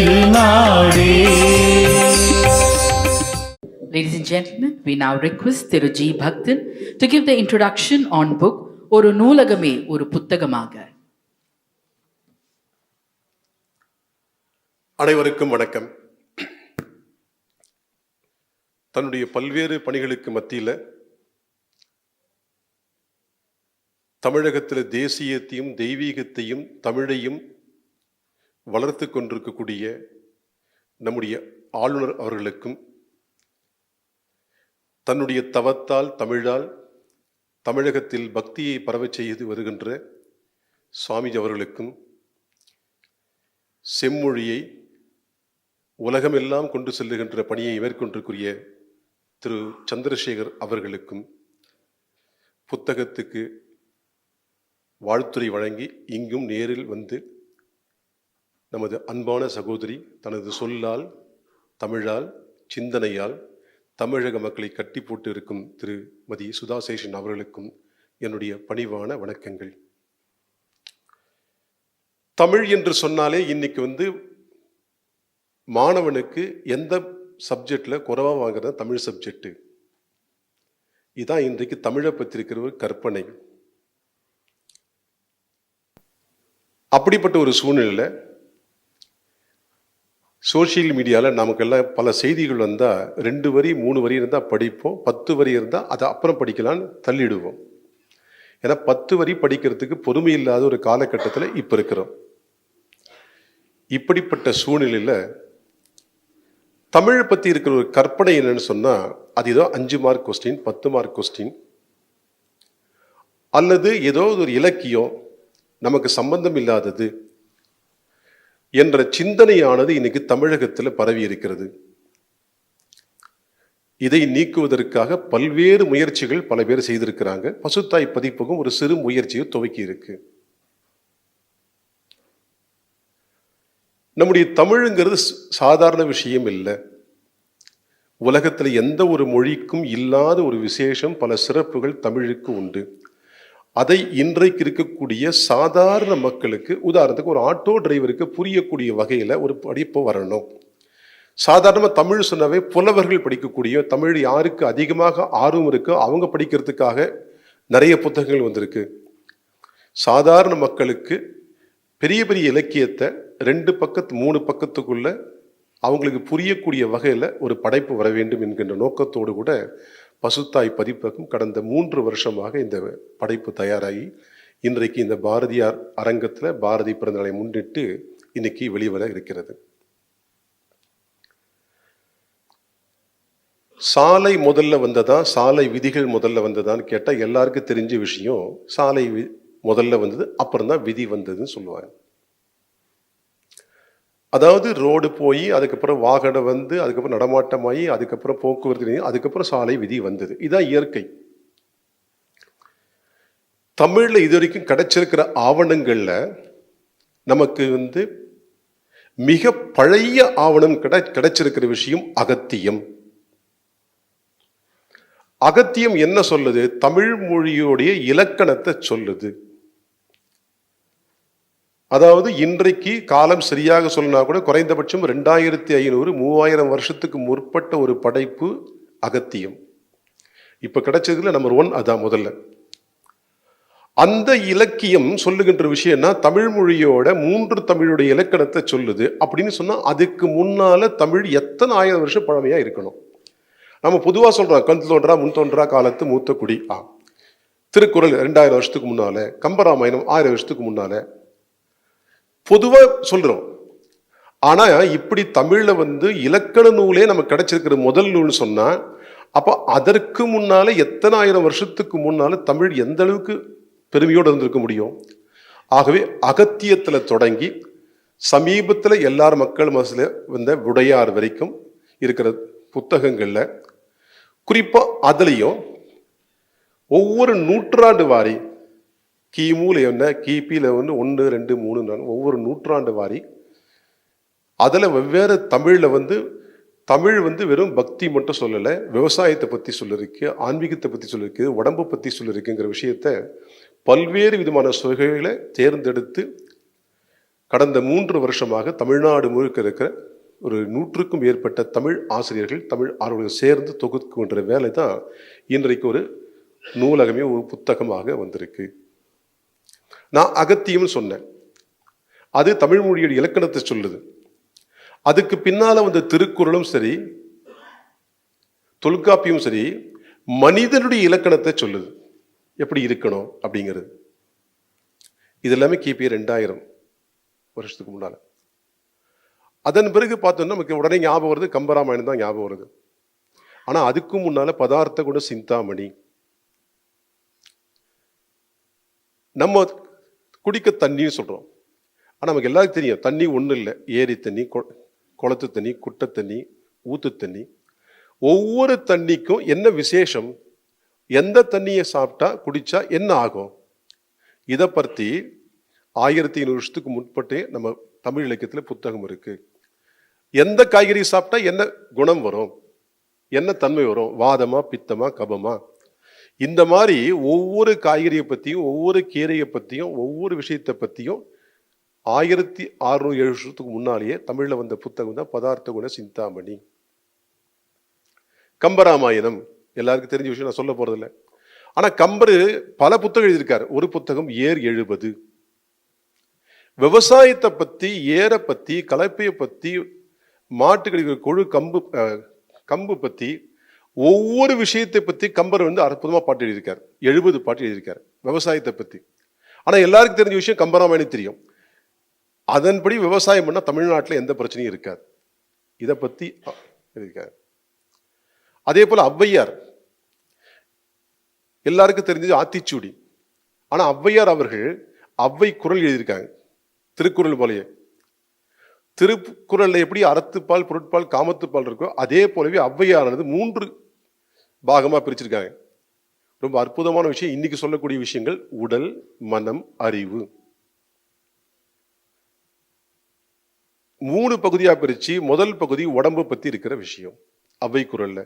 திருநாடே Ladies and gentlemen, we now request Thiru G. Bhaktan to give the introduction on book ஒரு நூலகமே ஒரு புத்தகமாக அனைவருக்கும் வணக்கம் தன்னுடைய பல்வேறு பணிகளுக்கு மத்தியில் தமிழகத்தில் தேசியத்தையும் தெய்வீகத்தையும் தமிழையும் வளர்த்து கொண்டிருக்கக்கூடிய நம்முடைய ஆளுநர் அவர்களுக்கும் தன்னுடைய தவத்தால் தமிழால் தமிழகத்தில் பக்தியை பரவச் செய்து வருகின்ற சுவாமிஜி அவர்களுக்கும் செம்மொழியை உலகமெல்லாம் கொண்டு செல்லுகின்ற பணியை மேற்கொண்டிருக்கிற திரு சந்திரசேகர் அவர்களுக்கும் புத்தகத்துக்கு வாழ்த்துறை வழங்கி இங்கும் நேரில் வந்து நமது அன்பான சகோதரி தனது சொல்லால் தமிழால் சிந்தனையால் தமிழக மக்களை கட்டி போட்டு இருக்கும் திருமதி சுதாசேஷன் அவர்களுக்கும் என்னுடைய பணிவான வணக்கங்கள். தமிழ் என்று சொன்னாலே இன்னைக்கு வந்து மாணவனுக்கு எந்த சப்ஜெக்டில் குறைவாக வாங்குறது தமிழ் சப்ஜெக்டு. இதான் இன்றைக்கு தமிழை பற்றி இருக்கிற ஒரு கற்பனை. அப்படிப்பட்ட ஒரு சூழ்நிலையில் சோஷியல் மீடியாவில் நமக்கெல்லாம் பல செய்திகள் வந்தால் ரெண்டு வரி மூணு வரி இருந்தால் படிப்போம் பத்து வரி இருந்தால் அதை அப்புறம் படிக்கலான்னு தள்ளிடுவோம். ஏன்னா பத்து வரி படிக்கிறதுக்கு பொறுமை இல்லாத ஒரு காலகட்டத்தில் இப்போ இருக்கிறோம். இப்படிப்பட்ட சூழ்நிலையில் தமிழை பற்றி இருக்கிற ஒரு கற்பனை என்னன்னு சொன்னால் அது ஏதோ அஞ்சு மார்க் கொஸ்டின் பத்து மார்க் கொஸ்டின் அல்லது ஏதோ ஒரு இலக்கியம் நமக்கு சம்பந்தம் இல்லாதது என்ற சிந்தனையானது இன்னைக்கு தமிழகத்தில் பரவி இருக்கிறது இதை நீக்குவதற்காக பல்வேறு முயற்சிகள் பல பேர் செய்திருக்கிறாங்க. பசுத்தாய் பதிப்பகம் ஒரு சிறு முயற்சியை துவக்கி இருக்கு. நம்முடைய தமிழுங்கிறது சாதாரண விஷயம் இல்லை. உலகத்தில் எந்த ஒரு மொழிக்கும் இல்லாத ஒரு விசேஷம் பல சிறப்புகள் தமிழுக்கு உண்டு. அதை இன்றைக்கு இருக்கக்கூடிய சாதாரண மக்களுக்கு உதாரணத்துக்கு ஒரு ஆட்டோ டிரைவருக்கு புரியக்கூடிய வகையில் ஒரு படிப்பு வரணும். சாதாரணமாக தமிழ் சொன்னவே புலவர்கள் படிக்கக்கூடிய தமிழ் யாருக்கு அதிகமாக ஆர்வம் இருக்கோ அவங்க படிக்கிறதுக்காக நிறைய புத்தகங்கள் வந்திருக்கு. சாதாரண மக்களுக்கு பெரிய பெரிய இலக்கியத்தை ரெண்டு பக்கத்து மூணு பக்கத்துக்குள்ள அவங்களுக்கு புரியக்கூடிய வகையில் ஒரு படைப்பு வர வேண்டும் என்கின்ற நோக்கத்தோடு கூட பசுத்தாய் பதிப்பகம் கடந்த மூன்று வருஷமாக இந்த படைப்பு தயாராகி இன்றைக்கு இந்த பாரதியார் அரங்கத்தில் பாரதி பிறந்தநாளை முன்னிட்டு இன்னைக்கு வெளிவர இருக்கிறது. சாலை முதல்ல வந்ததா சாலை விதிகள் முதல்ல வந்ததான்னு கேட்டால் எல்லாருக்கும் தெரிஞ்ச விஷயம் சாலை வி- முதல்ல வந்தது அப்புறம் தான் விதி வந்ததுன்னு சொல்லுவாங்க. அதாவது ரோடு போய் அதுக்கப்புறம் வாகனம் வந்து அதுக்கப்புறம் நடமாட்டமாகி அதுக்கப்புறம் போக்குவரத்து நிலையம், அதுக்கப்புறம் சாலை விதி வந்தது. இதுதான் இயற்கை. தமிழில் இது வரைக்கும் கிடைச்சிருக்கிற ஆவணங்களில் நமக்கு வந்து மிக பழைய ஆவணம் கிடை கிடைச்சிருக்கிற விஷயம் அகத்தியம். அகத்தியம் என்ன சொல்லுது? தமிழ் மொழியோடைய இலக்கணத்தை சொல்லுது. அதாவது இன்றைக்கு காலம் சரியாக சொல்லினா கூட குறைந்தபட்சம் ரெண்டாயிரத்தி ஐநூறு மூவாயிரம் வருஷத்துக்கு முற்பட்ட ஒரு படைப்பு அகத்தியம். இப்போ கிடைச்சதுல நம்பர் ஒன் அதான் முதல்ல. அந்த இலக்கியம் சொல்லுகின்ற விஷயம்னா தமிழ் மொழியோட மூன்று தமிழுடைய இலக்கணத்தை சொல்லுது அப்படின்னு சொன்னால் அதுக்கு முன்னால தமிழ் எத்தனை ஆயிரம் வருஷம் பழமையாக இருக்கணும்? நம்ம பொதுவாக சொல்கிறோம் கண் தோன்றா முன் தோன்றா காலத்து மூத்த குடி ஆ. திருக்குறள் ரெண்டாயிரம் வருஷத்துக்கு முன்னால கம்பராமாயணம் ஆயிரம் வருஷத்துக்கு முன்னால பொதுவாக சொல்கிறோம் ஆனால் இப்படி தமிழில் வந்து இலக்கண நூலே நமக்கு கிடைச்சிருக்கிற முதல் நூல்னு சொன்னால் அப்போ அதற்கு முன்னால எத்தனை ஆயிரம் வருஷத்துக்கு முன்னால் தமிழ் எந்த அளவுக்கு பெருமையோடு இருந்திருக்க முடியும்? ஆகவே அகத்தியத்தில் தொடங்கி சமீபத்தில் எல்லார் மக்கள் மனசில் வந்த உடையார் வரைக்கும் இருக்கிற புத்தகங்களில் குறிப்பாக அதுலேயும் ஒவ்வொரு நூற்றாண்டு வாரி கிமுல என்ன? கிபியில் வந்து ஒன்று ரெண்டு மூணு நாலு ஒவ்வொரு நூற்றாண்டு வாரி. அதில் வெவ்வேறு தமிழில் வந்து தமிழ் வந்து வெறும் பக்தி மட்டும் சொல்லலை விவசாயத்தை பற்றி சொல்லியிருக்கு ஆன்மீகத்தை பற்றி சொல்லியிருக்கு உடம்பை பற்றி சொல்லிருக்குங்கிற விஷயத்த பல்வேறு விதமான சுவைகளை தேர்ந்தெடுத்து கடந்த மூன்று வருஷமாக தமிழ்நாடு முழுக்க இருக்கிற ஒரு நூற்றுக்கும் மேற்பட்ட தமிழ் ஆசிரியர்கள் தமிழ் ஆர்வலர்கள் சேர்ந்து தொகுக்கின்ற வேலை தான் இன்றைக்கு ஒரு நூலகமே ஒரு புத்தகமாக வந்திருக்கு. நான் அகத்தியம்னு சொன்னேன். அது தமிழ் மொழியோட இலக்கணத்தை சொல்லுது. அதுக்கு பின்னால் வந்த திருக்குறளும் சரி தொல்காப்பியும் சரி மனிதனுடைய இலக்கணத்தை சொல்லுது. எப்படி இருக்கணும் அப்படிங்கிறது. இது எல்லாமே கிபி ரெண்டாயிரம் வருஷத்துக்கு முன்னால். அதன் பிறகு பார்த்தோம்னா நமக்கு உடனே ஞாபகம் வருது கம்பராமாயணம் தான் ஞாபகம் வருது. ஆனால் அதுக்கும் முன்னால் பதார்த்த குண சிந்தாமணி. நம்ம குடிக்க தண்ணின்னு சொல்கிறோம் ஆனால் நமக்கு எல்லாருக்கும் தெரியும் தண்ணி ஒன்றும் இல்லை. ஏரி தண்ணி கொ- குளத்து தண்ணி குட்டை தண்ணி ஊத்து தண்ணி. ஒவ்வொரு தண்ணிக்கும் என்ன விசேஷம்? எந்த தண்ணியை சாப்பிட்டா குடித்தா என்ன ஆகும்? இதை பற்றி ஆயிரத்தி ஐநூறு வருஷத்துக்கு முற்பட்டே நம்ம தமிழ் இலக்கியத்தில் புத்தகம் இருக்குது எந்த காய்கறி சாப்பிட்டா என்ன குணம் வரும்? என்ன தன்மை வரும்? வாதமா பித்தமா கபமா? இந்த மாதிரி ஒவ்வொரு காய்கறியை பற்றியும் ஒவ்வொரு கீரையை பற்றியும் ஒவ்வொரு விஷயத்தை பற்றியும் ஆயிரத்தி அறுநூறு ஏழு வருஷத்துக்கு முன்னாலேயே தமிழில் வந்த புத்தகம் தான் பதார்த்த குண சிந்தாமணி. கம்பராமாயணம். எல்லாருக்கும் தெரிஞ்ச விஷயம் நான் சொல்ல போகிறதில்ல ஆனால் கம்பர் பல புத்தகம் எழுதியிருக்கார். ஒரு புத்தகம் ஏர் எழுபது. விவசாயத்தை பற்றி ஏரை பற்றி கலப்பையை பற்றி மாட்டு கழிவு கொழு கம்பு கம்பு பற்றி ஒவ்வொரு விஷயத்தை பத்தி கம்பர் வந்து அற்புதமா பாட்டு எழுதியிருக்கார். எழுபது பாட்டு எழுதியிருக்கார் விவசாயத்தை பத்தி. ஆனா எல்லாருக்கும் தெரிஞ்ச விஷயம் கம்பராமாயணம் தெரியும். அதன்படி விவசாயம் பண்ணா தமிழ்நாட்டில் எந்த பிரச்சனையும் இருக்காது. இதை பத்தி அஹ், எழுதியிருக்காரு. அதே போல ஔவையார். எல்லாருக்கும் தெரிஞ்சது ஆத்திச்சூடி. ஆனா ஔவையார் அவர்கள் ஔவை குரல் எழுதியிருக்காங்க. திருக்குறள் போலயே. திருக்குறளில் எப்படி அறத்துப்பால் பொருட்பால் காமத்துப்பால் இருக்கோ அதே போலவே ஔவையாரானது மூன்று பாகமாக பிரிச்சிருக்காங்க. ரொம்ப அற்புதமான விஷயம். இன்னைக்கு சொல்லக்கூடிய விஷயங்கள் உடல் மனம் அறிவு. மூணு பகுதியாக பிரித்து முதல் பகுதி உடம்பு பற்றி இருக்கிற விஷயம் அவ்வை குரலில்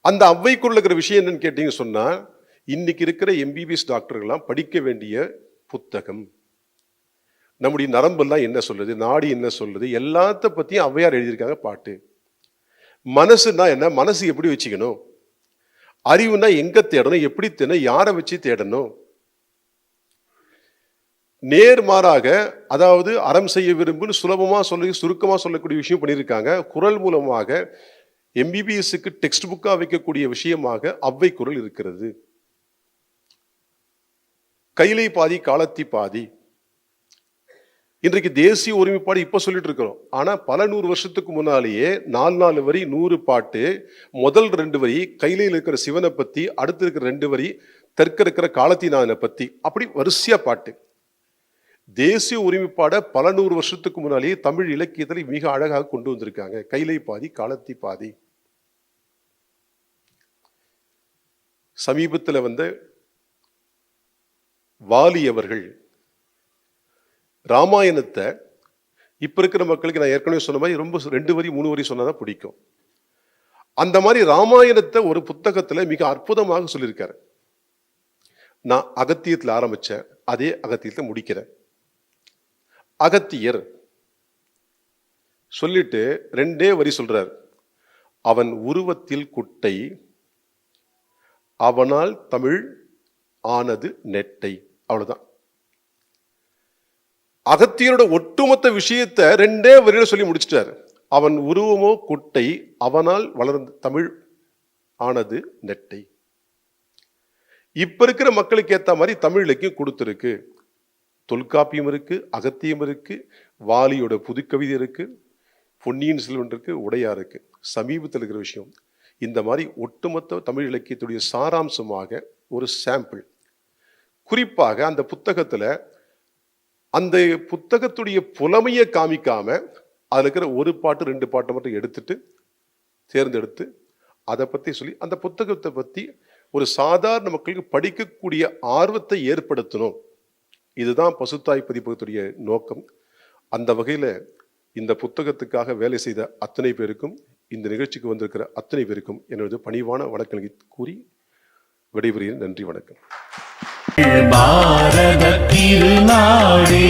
அந்த அவ்வை குரல் இருக்கிற விஷயம் என்னன்னு கேட்டிங்க சொன்னால் இன்னைக்கு இருக்கிற எம்பிபிஎஸ் டாக்டர்கள்லாம் படிக்க வேண்டிய புத்தகம். நம்முடைய நரம்பெல்லாம் என்ன சொல்லுது? நாடி என்ன சொல்லுது? எல்லாத்த பற்றியும் ஔவையார் எழுதியிருக்காங்க பாட்டு. மனசுனா என்ன? மனசு எப்படி வச்சுக்கணும்? அறிவுனா எங்கே தேடணும்? எப்படி தேடணும்? யாரை வச்சு தேடணும்? நேர்மாறாக அதாவது அறம் செய்ய விரும்புன்னு சுலபமாக சொல்லி சுருக்கமாக சொல்லக்கூடிய விஷயம் பண்ணியிருக்காங்க. குரல் மூலமாக எம்பிபிஎஸ்க்கு டெக்ஸ்ட் புக்காக வைக்கக்கூடிய விஷயமாக அவ்வை குரல் இருக்கிறது. கைலை பாதி காலத்தி பாதி. இன்றைக்கு தேசிய ஒருமைப்பாடு இப்போ சொல்லிட்டு இருக்கிறோம். ஆனால் பல நூறு வருஷத்துக்கு முன்னாலேயே நாலு நாலு வரி நூறு பாட்டு முதல் ரெண்டு வரி கையிலையில் இருக்கிற சிவனை பற்றி அடுத்து இருக்கிற ரெண்டு வரி தெற்க இருக்கிற காலத்தினாதனை பற்றி அப்படி வரிசையா பாட்டு. தேசிய ஒருமைப்பாடை பல நூறு வருஷத்துக்கு முன்னாலேயே தமிழ் இலக்கியத்தில் மிக அழகாக கொண்டு வந்திருக்காங்க. கைலை பாதி காலத்தி பாதி. சமீபத்தில் வந்த வாலி அவர்கள் ராமாயணத்தை இப்போ இருக்கிற மக்களுக்கு நான் ஏற்கனவே சொன்ன மாதிரி ரொம்ப ரெண்டு வரி மூணு வரி சொன்னதான் பிடிக்கும். அந்த மாதிரி ராமாயணத்தை ஒரு புத்தகத்தில் மிக அற்புதமாக சொல்லியிருக்காரு. நான் அகத்தியத்தில் ஆரம்பித்தேன் அதே அகத்தியத்தை முடிக்கிறேன். அகத்தியர் சொல்லிட்டு ரெண்டே வரி சொல்றார். அவன் உருவத்தில் குட்டை அவனால் தமிழ் ஆனது நெட்டை. அவ்வளோதான் அகத்தியரோட ஒட்டுமொத்த விஷயத்தை ரெண்டே வரியில சொல்லி முடிச்சிட்டாரு. அவன் உருவமோ குட்டை அவனால் வளர்ந்த தமிழ் ஆனது நெட்டை. இப்ப இருக்கிற மக்களுக்கு ஏத்த மாதிரி தமிழ் இலக்கியம் கொடுத்துருக்கு. தொல்காப்பியம் இருக்கு அகத்தியம் இருக்கு வாலியோட புதுக்கவிதை இருக்கு பொன்னியின் செல்வன் இருக்கு உடையா இருக்கு. சமீபத்தில் இருக்கிற விஷயம். இந்த மாதிரி ஒட்டுமொத்த தமிழ் இலக்கியத்துடைய சாராம்சமாக ஒரு சாம்பிள் குறிப்பாக அந்த புத்தகத்தில் அந்த புத்தகத்துடைய புலமையை காமிக்காம அதில் இருக்கிற ஒரு பாட்டு ரெண்டு பாட்டை மட்டும் எடுத்துட்டு தேர்ந்தெடுத்து அதை பற்றி சொல்லி அந்த புத்தகத்தை பற்றி ஒரு சாதாரண மக்களுக்கு படிக்கக்கூடிய ஆர்வத்தை ஏற்படுத்தணும். இதுதான் பசுத்தாய் பதிப்பகத்துடைய நோக்கம். அந்த வகையில் இந்த புத்தகத்துக்காக வேலை செய்த அத்தனை பேருக்கும் இந்த நிகழ்ச்சிக்கு வந்திருக்கிற அத்தனை பேருக்கும் எனது பணிவான வணக்கங்களை கூறி விடைபெறுகிறேன். நன்றி வணக்கம். பாரத திருநாடே